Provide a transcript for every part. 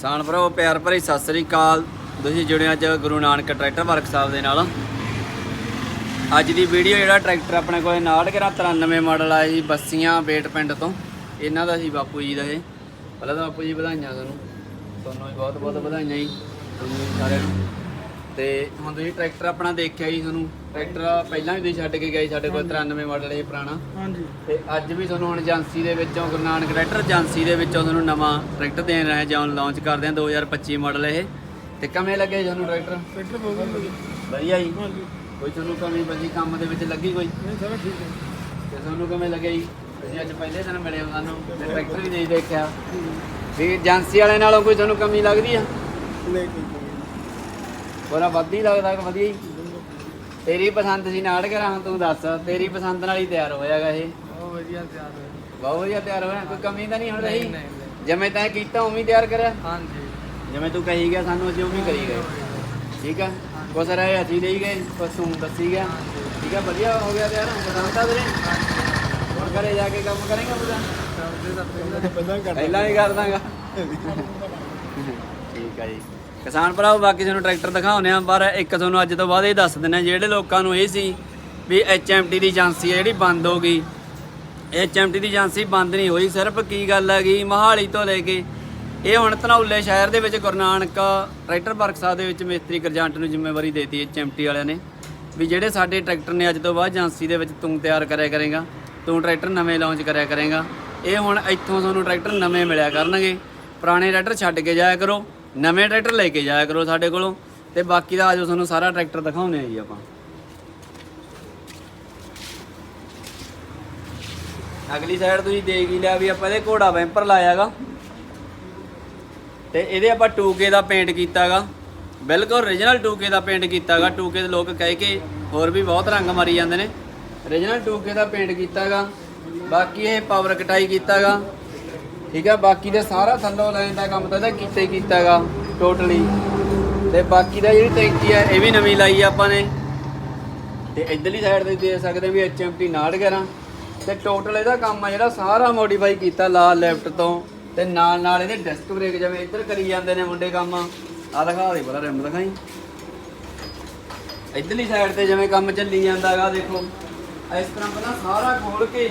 ਕਿਸਾਨ ਭਰਾਓ ਪਿਆਰ ਭਰੀ ਸਤਿ ਸ੍ਰੀ ਅਕਾਲ। ਤੁਸੀਂ ਜੁੜੇ ਅੱਜ ਗੁਰੂ ਨਾਨਕ ਟਰੈਕਟਰ ਵਰਕਸ਼ਾਪ ਦੇ ਨਾਲ। ਅੱਜ ਦੀ ਵੀਡੀਓ ਜਿਹੜਾ ਟਰੈਕਟਰ ਆਪਣੇ ਕੋਲੇ ਨਾਲ ਕਿਰਾ 93 ਮਾਡਲ ਆਇਆ ਜੀ, ਬੱਸੀਆਂ ਬੇਟ ਪਿੰਡ ਤੋਂ। ਇਹਨਾਂ ਦਾ ਸੀ ਬਾਪੂ ਜੀ ਦਾ ਇਹ। ਪਹਿਲਾਂ ਤਾਂ ਬਾਪੂ ਜੀ ਵਧਾਈਆਂ ਤੁਹਾਨੂੰ। ਤੁਹਾਨੂੰ ਵੀ ਬਹੁਤ ਬਹੁਤ ਵਧਾਈਆਂ ਜੀ। ਤੁਹਾਨੂੰ ਸਾਰਿਆਂ ਨੂੰ ਤੇ ਹੁਣ ਤੁਸੀਂ ਟਰੈਕਟਰ ਆਪਣਾ ਦੇਖਿਆ ਜੀ ਤੁਹਾਨੂੰ ਟਰੈਕਟਰ ਪਹਿਲਾਂ ਵੀ ਤੁਸੀਂ ਛੱਡ ਕੇ ਗਏ ਸਾਡੇ ਕੋਲ 93 ਮਾਡਲ ਇਹ ਪੁਰਾਣਾ। ਹਾਂਜੀ। ਤੇ ਅੱਜ ਵੀ ਤੁਹਾਨੂੰ ਹੁਣ ਏਜੰਸੀ ਦੇ ਵਿੱਚੋਂ ਗੁਰੂ ਨਾਨਕ ਟਰੈਕਟਰ ਏਜੰਸੀ ਦੇ ਵਿੱਚੋਂ ਤੁਹਾਨੂੰ ਨਵਾਂ ਟਰੈਕਟਰ ਦੇਣ ਰਹੇ ਜਾਂ ਲਾਂਚ ਕਰਦੇ ਹਾਂ 2025 ਮਾਡਲ ਇਹ। ਤੇ ਕਿਵੇਂ ਲੱਗੇ ਤੁਹਾਨੂੰ ਟਰੈਕਟਰ? ਟਰੈਕਟਰ ਬਹੁਤ ਵਧੀਆ। ਜੀ। ਹਾਂਜੀ। ਕੋਈ ਤੁਹਾਨੂੰ ਕਮੀ ਬਜੀ ਕੰਮ ਦੇ ਵਿੱਚ ਲੱਗੀ ਕੋਈ? ਨਹੀਂ ਸਾਰਾ ਠੀਕ ਹੈ। ਤੇ ਤੁਹਾਨੂੰ ਕਿਵੇਂ ਲੱਗਿਆ ਜੀ? ਤੁਸੀਂ ਅੱਜ ਪਹਿਲੇ ਦਿਨ ਮਿਲੇ ਤੇ ਟਰੈਕਟਰ ਵੀ ਨਹੀਂ ਦੇਖਿਆ। ਵੀ ਏਜੰਸੀ ਵਾਲੇ ਨਾਲੋਂ ਕੋਈ ਤੁਹਾਨੂੰ ਕਮੀ ਲੱਗਦੀ ਆ? ਪੂਰਾ ਵੱਧ ਹੀ ਲੱਗਦਾ ਕਿ ਵਧੀਆ ਜੀ ਤੇਰੀ ਪਸੰਦ ਸੀ ਨਾੜ ਕਰਾਂ ਤੂੰ ਦੱਸ ਤੇਰੀ ਪਸੰਦ ਨਾਲ ਹੀ ਤਿਆਰ ਹੋਇਆਗਾ ਇਹ। ਬਹੁਤ ਵਧੀਆ ਤਿਆਰ ਹੋਇਆ। ਬਹੁਤ ਵਧੀਆ ਤਿਆਰ ਹੋਇਆ ਕੋਈ ਕਮੀ ਤਾਂ ਨਹੀਂ ਹੁਣ ਰਹੀ? ਨਹੀਂ ਨਹੀਂ ਜਿਵੇਂ ਤੈਂ ਕੀਤਾ ਉਵੇਂ ਹੀ ਤਿਆਰ ਕਰਿਆ ਹਾਂਜੀ। ਜਿਵੇਂ ਤੂੰ ਕਹੀ ਗਿਆ ਸਾਨੂੰ ਅਸੀਂ ਉਵੇਂ ਹੀ ਕਰੀ ਗਏ। ਠੀਕ ਆ? ਕੁਛ ਰਹੇ ਅਸੀਂ ਦੇਈ ਗਏ ਕੁਛ ਤੂੰ ਦੱਸੀ ਗਿਆ। ਠੀਕ ਆ ਵਧੀਆ ਹੋ ਗਿਆ ਤਿਆਰ ਪਸੰਦ ਆ ਵੀਰੇ। ਹੁਣ ਘਰੇ ਜਾ ਕੇ ਕੰਮ ਕਰੇਗਾ ਪੂਰਾ? ਪਹਿਲਾਂ ਵੀ ਕਰ ਦਾਂਗਾ। ਠੀਕ ਆ ਜੀ। ਕਿਸਾਨ ਭਰਾਓ, ਬਾਕੀ ਤੁਹਾਨੂੰ ਟਰੈਕਟਰ ਦਿਖਾਉਨੇ ਆ ਪਰ ਇੱਕ ਤੁਹਾਨੂੰ ਅੱਜ ਤੋਂ ਬਾਅਦ ਇਹ ਦੱਸ ਦਿੰਦੇ ਹਾਂ, ਜਿਹੜੇ ਲੋਕਾਂ ਨੂੰ ਇਹ ਸੀ ਵੀ ਐਚਐਮਟੀ ਦੀ ਏਜੰਸੀ ਹੈ ਜਿਹੜੀ ਬੰਦ ਹੋ ਗਈ। ਐਚਐਮਟੀ ਦੀ ਏਜੰਸੀ ਬੰਦ ਨਹੀਂ ਹੋਈ, ਸਿਰਫ ਕੀ ਗੱਲ ਹੈਗੀ ਮਹਾਲੀ ਤੋਂ ਲੈ ਕੇ ਇਹ ਹੁਣ ਧਨੌਲੇ ਸ਼ਹਿਰ ਦੇ ਵਿੱਚ ਗੁਰੂ ਨਾਨਕ ਟਰੈਕਟਰ ਵਰਕਸ਼ਾਪ ਦੇ ਵਿੱਚ ਮਿਸਤਰੀ ਗਰਜੰਟ ਨੂੰ ਜ਼ਿੰਮੇਵਾਰੀ ਦੇਤੀ ਐਚਐਮਟੀ ਵਾਲਿਆਂ ਨੇ, ਵੀ ਜਿਹੜੇ ਸਾਡੇ ਟਰੈਕਟਰ ਨੇ ਅੱਜ ਤੋਂ ਬਾਅਦ ਏਜੰਸੀ ਦੇ ਵਿੱਚ ਤੂੰ ਤਿਆਰ ਕਰਿਆ ਕਰੇਗਾ, ਤੂੰ ਟਰੈਕਟਰ ਨਵੇਂ ਲਾਂਚ ਕਰਿਆ ਕਰੇਗਾ, ਇਹ ਹੁਣ ਇੱਥੋਂ ਤੁਹਾਨੂੰ ਟਰੈਕਟਰ ਨਵੇਂ ਮਿਲਿਆ ਕਰਨਗੇ। ਪੁਰਾਣੇ ਟਰੈਕਟਰ ਛੱਡ ਕੇ ਜਾਇਆ ਕਰੋ ਨਵੇਂ ਟਰੈਕਟਰ ਲੈ ਕੇ ਜਾਇਆ ਕਰੋ ਸਾਡੇ ਕੋਲੋਂ ਤੇ ਬਾਕੀ ਦਾ ਆਜੋ ਤੁਹਾਨੂੰ ਸਾਰਾ ਟਰੈਕਟਰ ਦਿਖਾਉਂਦੇ ਆ ਜੀ ਆਪਾਂ। ਅਗਲੀ ਸਾਈਡ ਤੁਸੀਂ ਦੇਖ ਹੀ ਲਿਆ ਵੀ ਆਪਾਂ ਇਹਦੇ ਘੋੜਾ ਵੈਂਪਰ ਲਾਇਆਗਾ। ਤੇ ਇਹਦੇ ਆਪਾਂ 2K ਦਾ ਪੇਂਟ ਕੀਤਾਗਾ। ਬਿਲਕੁਲ origignal 2K ਦਾ ਪੇਂਟ ਕੀਤਾਗਾ। 2K ਦੇ ਲੋਕ ਕਹਿ ਕੇ ਹੋਰ ਵੀ ਬਹੁਤ ਰੰਗ ਮਾਰੀ ਜਾਂਦੇ ਨੇ। Origignal 2K ਦਾ ਪੇਂਟ ਕੀਤਾਗਾ। ਬਾਕੀ ਇਹ ਪਾਵਰ ਕਟਾਈ ਕੀਤਾਗਾ। ਠੀਕ ਆ, ਬਾਕੀ ਦਾ ਸਾਰਾ ਥੱਲੋਂ ਲੈਣ ਦਾ ਕੰਮ ਤਾਂ ਇਹਦਾ ਕੀਤਾ ਹੀ ਕੀਤਾਗਾ ਟੋਟਲੀ ਤੇ ਬਾਕੀ ਦਾ ਜਿਹੜੀ ਟੈਂਕੀ ਆ, ਇਹ ਵੀ ਨਵੀਂ ਲਾਈ ਆ ਆਪਾਂ ਨੇ। ਤੇ ਇਧਰਲੀ ਸਾਈਡ ਤੇ ਦੇਖ ਸਕਦੇ ਵੀ HMT 911 ਤੇ ਟੋਟਲ ਇਹਦਾ ਕੰਮ ਆ ਜਿਹੜਾ ਸਾਰਾ ਮੋਡੀਫਾਈ ਕੀਤਾ ਲਾ ਲੈਫਟ ਤੋਂ। ਤੇ ਨਾਲ ਨਾਲ ਇਹਦੇ ਡਿਸਕ ਬ੍ਰੇਕ ਜਿਵੇਂ ਇੱਧਰ ਕਰੀ ਜਾਂਦੇ ਨੇ ਮੁੰਡੇ ਕੰਮ। ਆ ਦਿਖਾ ਦੇ, ਬੜਾ ਰਿਮ ਦਿਖਾਈ। ਇਧਰਲੀ ਸਾਈਡ ਤੇ ਜਿਵੇਂ ਕੰਮ ਚੱਲੀ ਜਾਂਦਾਗਾ, ਦੇਖੋ। ਇਸ ਤਰ੍ਹਾਂ ਪਹਿਲਾਂ ਸਾਰਾ ਖੋਲ ਕੇ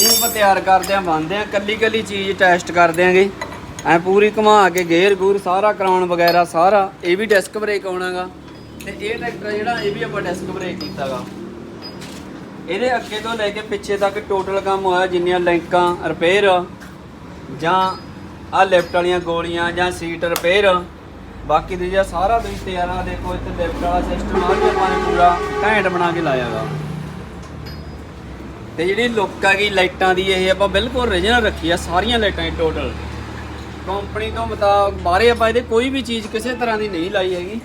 ਇਹਨੂੰ ਆਪਾਂ ਤਿਆਰ ਕਰਦੇ ਆਂ ਬੰਨਦੇ ਆਂ, ਕੱਲੀ ਕੱਲੀ ਚੀਜ਼ ਟੈਸਟ ਕਰਦੇ ਆਂਗੇ। ਐ ਪੂਰੀ ਘੁਮਾ ਕੇ ਗੇਅਰ ਗੂਰ ਸਾਰਾ ਕਰਾਉਣ ਵਗੈਰਾ ਸਾਰਾ, ਇਹ ਵੀ ਡਿਸਕ ਬ੍ਰੇਕ ਆਉਣਾਗਾ। ਤੇ ਇਹ ਟਰੈਕਟਰ ਜਿਹੜਾ, ਇਹ ਵੀ ਆਪਾਂ ਡਿਸਕ ਬ੍ਰੇਕ ਕੀਤਾਗਾ। ਇਹਦੇ ਅੱਗੇ ਤੋਂ ਲੈ ਕੇ ਪਿੱਛੇ ਤੱਕ ਟੋਟਲ ਕੰਮ ਹੋਇਆ ਜਿੰਨੀਆਂ ਲੈਂਕਾਂ ਰਿਪੇਅਰ ਜਾਂ ਆ ਲੈਫਟ ਵਾਲੀਆਂ ਗੋਲੀਆਂ, ਜਾਂ ਸੀਟ ਰਿਪੇਅਰ ਬਾਕੀ ਦੂਜਾ ਸਾਰਾ ਤੁਸੀਂ ਤਿਆਰਾਂ ਦੇਖੋ, ਇੱਥੇ ਲਿਫਟ ਵਾਲਾ ਸਿਸਟਮ ਆ ਕੇ ਆਪਾਂ ਨੇ ਪੂਰਾ ਘੈਂਟ ਬਣਾ ਕੇ ਲਾਇਆਗਾ। ਤੇ ਜਿਹੜੀ ਲੁੱਕ ਹੈਗੀ ਲਾਈਟਾਂ ਦੀ ਇਹ ਆਪਾਂ ਬਿਲਕੁਲ origignal ਰੱਖੀ ਆ, ਸਾਰੀਆਂ ਲਾਈਟਾਂ ਟੋਟਲ ਕੰਪਨੀ ਤੋਂ ਮੁਤਾਬਕ ਬਾਹਰੇ ਆਪਾਂ ਇਹਦੇ ਕੋਈ ਵੀ ਚੀਜ਼ ਕਿਸੇ ਤਰ੍ਹਾਂ ਦੀ ਨਹੀਂ ਲਾਈ ਹੈਗੀ।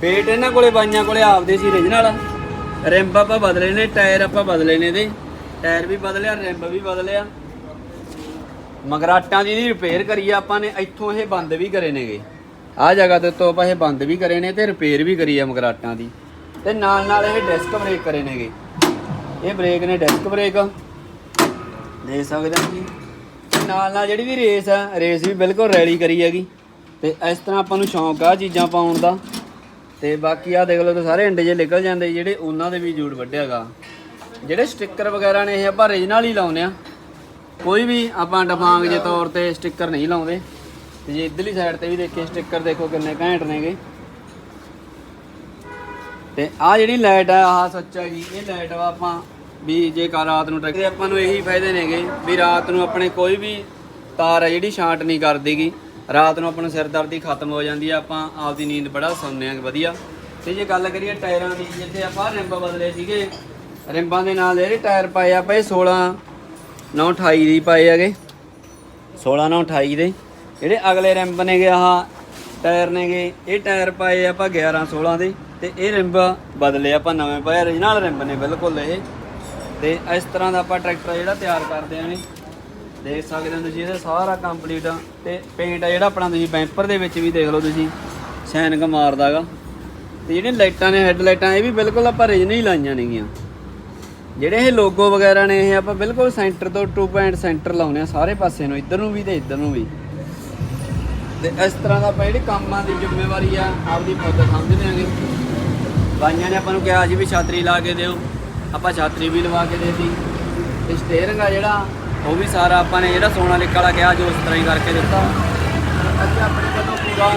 ਵੇਟ ਇਹਨਾਂ ਕੋਲੇ, ਬਾਈਆਂ ਕੋਲੇ ਆਪਦੇ ਸੀ origignal ਰਿੰਬ ਆਪਾਂ ਬਦਲੇ ਨੇ, ਟਾਇਰ ਆਪਾਂ ਬਦਲੇ ਨੇ ਇਹਦੇ। ਟਾਇਰ ਵੀ ਬਦਲਿਆ, ਰਿੰਬ ਵੀ ਬਦਲਿਆ। ਮਗਰਾਟਾਂ ਦੀ ਰਿਪੇਅਰ ਕਰੀ ਆਪਾਂ ਨੇ, ਇੱਥੋਂ ਇਹ ਬੰਦ ਵੀ ਕਰੇ ਨੇਗੇ। ਆਹ ਜਗ੍ਹਾ ਤੇ ਤੋਂ ਆਪਾਂ ਇਹ ਬੰਦ ਵੀ ਕਰੇ ਨੇ ਤੇ ਰਿਪੇਅਰ ਵੀ ਕਰੀ ਆ ਮਗਰਾਟਾਂ ਦੀ। ਤੇ ਨਾਲ ਨਾਲ ਇਹ ਡਿਸਕ ਬ੍ਰੇਕ ਕਰੇ ਨੇਗੇ। ਇਹ ਬ੍ਰੇਕ ਨੇ, ਡਿਸਕ ਬ੍ਰੇਕ। ਦੇਖ ਸਕਦੇ ਹੋ ਜੀ ਨਾਲ ਨਾਲ ਜਿਹੜੀ ਵੀ ਰੇਸ ਆ, ਰੇਸ ਵੀ ਬਿਲਕੁਲ ਰੈਲੀ ਕਰੀ ਹੈਗੀ। ਤੇ ਇਸ ਤਰ੍ਹਾਂ ਆਪਾਂ ਨੂੰ ਸ਼ੌਂਕ ਆ ਚੀਜ਼ਾਂ ਪਾਉਣ ਦਾ। ਤੇ ਬਾਕੀ ਆ ਦੇਖ ਲਓ ਤੇ ਸਾਰੇ ਅੰਡੇ ਜੇ ਨਿਕਲ ਜਾਂਦੇ, ਜਿਹੜੇ ਉਹਨਾਂ ਦੇ ਵੀ ਜੂੜ ਵੱਢਿਆਗਾ। ਜਿਹੜੇ ਸਟicker ਵਗੈਰਾ ਨੇ ਇਹ ਆਪਾਂ origignal ਹੀ ਲਾਉਂਦੇ ਆ। ਕੋਈ ਵੀ ਆਪਾਂ ਡਫਾਂਗ ਜੇ ਤੌਰ ਤੇ ਸਟicker ਨਹੀਂ ਲਾਉਂਦੇ। ਤੇ ਜੇ ਇਧਰਲੀ ਸਾਈਡ ਤੇ ਵੀ ਦੇਖੇ ਸਟicker ਦੇਖੋ ਕਿੰਨੇ ਘੈਂਟ ਨੇਗੇ। ਤੇ ਆ ਜਿਹੜੀ ਲਾਈਟ ਆ, ਆਹ ਸੱਚਾ ਜੀ, ਇਹ ਲਾਈਟ ਵਾ ਆਪਾਂ ਵੀ ਜੇ ਕਾ ਰਾਤ ਨੂੰ ਟਰੈਕ ਆਪਾਂ ਨੂੰ ਇਹੀ ਫਾਇਦੇ ਨੇਗੇ ਵੀ ਰਾਤ ਨੂੰ ਆਪਣੇ ਕੋਈ ਵੀ ਤਾਰ ਹੈ ਜਿਹੜੀ ਸ਼ਾਰਟ ਨਹੀਂ ਕਰਦੀਗੀ। ਰਾਤ ਨੂੰ ਆਪਣਾ ਸਿਰ ਦਰਦੀ ਖਤਮ ਹੋ ਜਾਂਦੀ ਆ, ਆਪਾਂ ਆਪਦੀ ਨੀਂਦ ਬੜਾ ਸੌਂਦੇ ਆ, ਵਧੀਆ। ਤੇ ਜੇ ਗੱਲ ਕਰੀਏ ਟਾਇਰਾਂ ਦੀ, ਜਿੱਥੇ ਆਪਾਂ ਰਿੰਬ ਬਦਲੇ ਸੀਗੇ, ਰਿੰਬਾਂ ਦੇ ਨਾਲ ਇਹਦੇ ਟਾਇਰ ਪਾਏ ਆ ਆਪਾਂ ਇਹ 16 9 28 ਦੀ ਪਾਏ ਹੈਗੇ। 16 9 28 ਦੇ। ਜਿਹੜੇ ਅਗਲੇ ਰਿੰਬ ਨੇਗੇ ਆਹ ਟਾਇਰ ਨੇਗੇ, ਇਹ ਟਾਇਰ ਪਾਏ ਆਪਾਂ 11 16 ਦੇ। ਤੇ ਇਹ ਰਿੰਬ ਬਦਲੇ ਆਪਾਂ ਨਵੇਂ ਪਾਏ origignal ਰਿੰਬ ਨੇ ਬਿਲਕੁਲ ਇਹ। ਤੇ ਇਸ ਤਰ੍ਹਾਂ ਦਾ ਆਪਾਂ ਟਰੈਕਟਰ ਜਿਹੜਾ ਤਿਆਰ ਕਰਦੇ ਆਂ ਨੇ ਦੇਖ ਸਕਦੇ ਹੋ ਤੁਸੀਂ ਇਹਦਾ ਸਾਰਾ ਕੰਪਲੀਟ ਆ ਤੇ ਪੇਂਟ ਆ ਜਿਹੜਾ ਆਪਣਾ ਤੁਸੀਂ ਬੈਂਪਰ ਦੇ ਵਿੱਚ ਵੀ ਦੇਖ ਲਓ ਤੁਸੀਂ, ਸ਼ੈਨਕ ਮਾਰਦਾਗਾ। ਤੇ ਜਿਹੜੀਆਂ ਲਾਈਟਾਂ ਨੇ ਹੈੱਡ ਲਾਈਟਾਂ ਇਹ ਵੀ ਬਿਲਕੁਲ ਆਪਾਂ origignal ਹੀ ਲਾਈਆਂ ਨੇਗੀਆਂ। ਜਿਹੜੇ ਇਹ ਲੋਗੋ ਵਗੈਰਾ ਨੇ, ਇਹ ਆਪਾਂ ਬਿਲਕੁਲ ਸੈਂਟਰ ਤੋਂ 2 ਪੁਆਇੰਟ ਸੈਂਟਰ ਲਾਉਨੇ ਆ ਸਾਰੇ ਪਾਸੇ ਨੂੰ, ਇੱਧਰ ਨੂੰ ਵੀ ਤੇ ਇੱਧਰ ਨੂੰ ਵੀ। ਤੇ ਇਸ ਤਰ੍ਹਾਂ ਦਾ ਆਪਾਂ ਜਿਹੜੀ ਕੰਮਾਂ ਦੀ ਜ਼ਿੰਮੇਵਾਰੀ ਆ, ਆਪਦੀ ਖੁਦ ਸਮਝਦੇ ਆਂਗੇ। ਬਾਈਆਂ ਨੇ ਆਪਾਂ ਨੂੰ ਕਿਹਾ ਸੀ ਵੀ ਛਾਤਰੀ ਲਾ ਕੇ ਦਿਓ। ਆਪਾਂ ਛਾਤਰੀ ਵੀ ਲਵਾ ਕੇ ਦੇਤੀ। ਤੇ ਸਟੇਅਰਿੰਗ ਆ ਜਿਹੜਾ, ਉਹ ਵੀ ਸਾਰਾ ਆਪਾਂ ਨੇ ਜਿਹੜਾ ਸੋਨਾ ਲਿਕ ਵਾਲਾ ਕਿਹਾ, ਜੋ ਉਸ ਤਰ੍ਹਾਂ ਹੀ ਕਰਕੇ ਦਿੱਤਾ। ਅਸੀਂ ਆਪਣੇ ਵੱਲੋਂ ਪੂਰਾ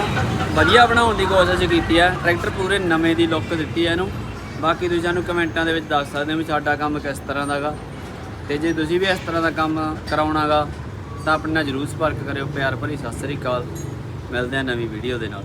ਵਧੀਆ ਬਣਾਉਣ ਦੀ ਕੋਸ਼ਿਸ਼ ਕੀਤੀ ਹੈ। ਟਰੈਕਟਰ ਪੂਰੇ ਨਵੇਂ ਦੀ ਲੁੱਕ ਦਿੱਤੀ ਹੈ ਇਹਨੂੰ। ਬਾਕੀ ਤੁਸੀਂ ਸਾਨੂੰ ਕਮੈਂਟਾਂ ਦੇ ਵਿੱਚ ਦੱਸ ਸਕਦੇ ਹੋ ਵੀ ਸਾਡਾ ਕੰਮ ਕਿਸ ਤਰ੍ਹਾਂ ਦਾਗਾ ਤੇ ਜੇ ਤੁਸੀਂ ਵੀ ਇਸ ਤਰ੍ਹਾਂ ਦਾ ਕੰਮ ਕਰਾਉਣਾਗਾ ਤਾਂ ਆਪਣੇ ਨਾਲ ਜਰੂਰ ਸੰਪਰਕ ਕਰਿਓ। ਪਿਆਰ ਭਰੀ ਸਤਿ ਸ੍ਰੀ ਅਕਾਲ। ਮਿਲਦੇ ਹਾਂ ਨਵੀਂ ਵੀਡੀਓ ਦੇ ਨਾਲ।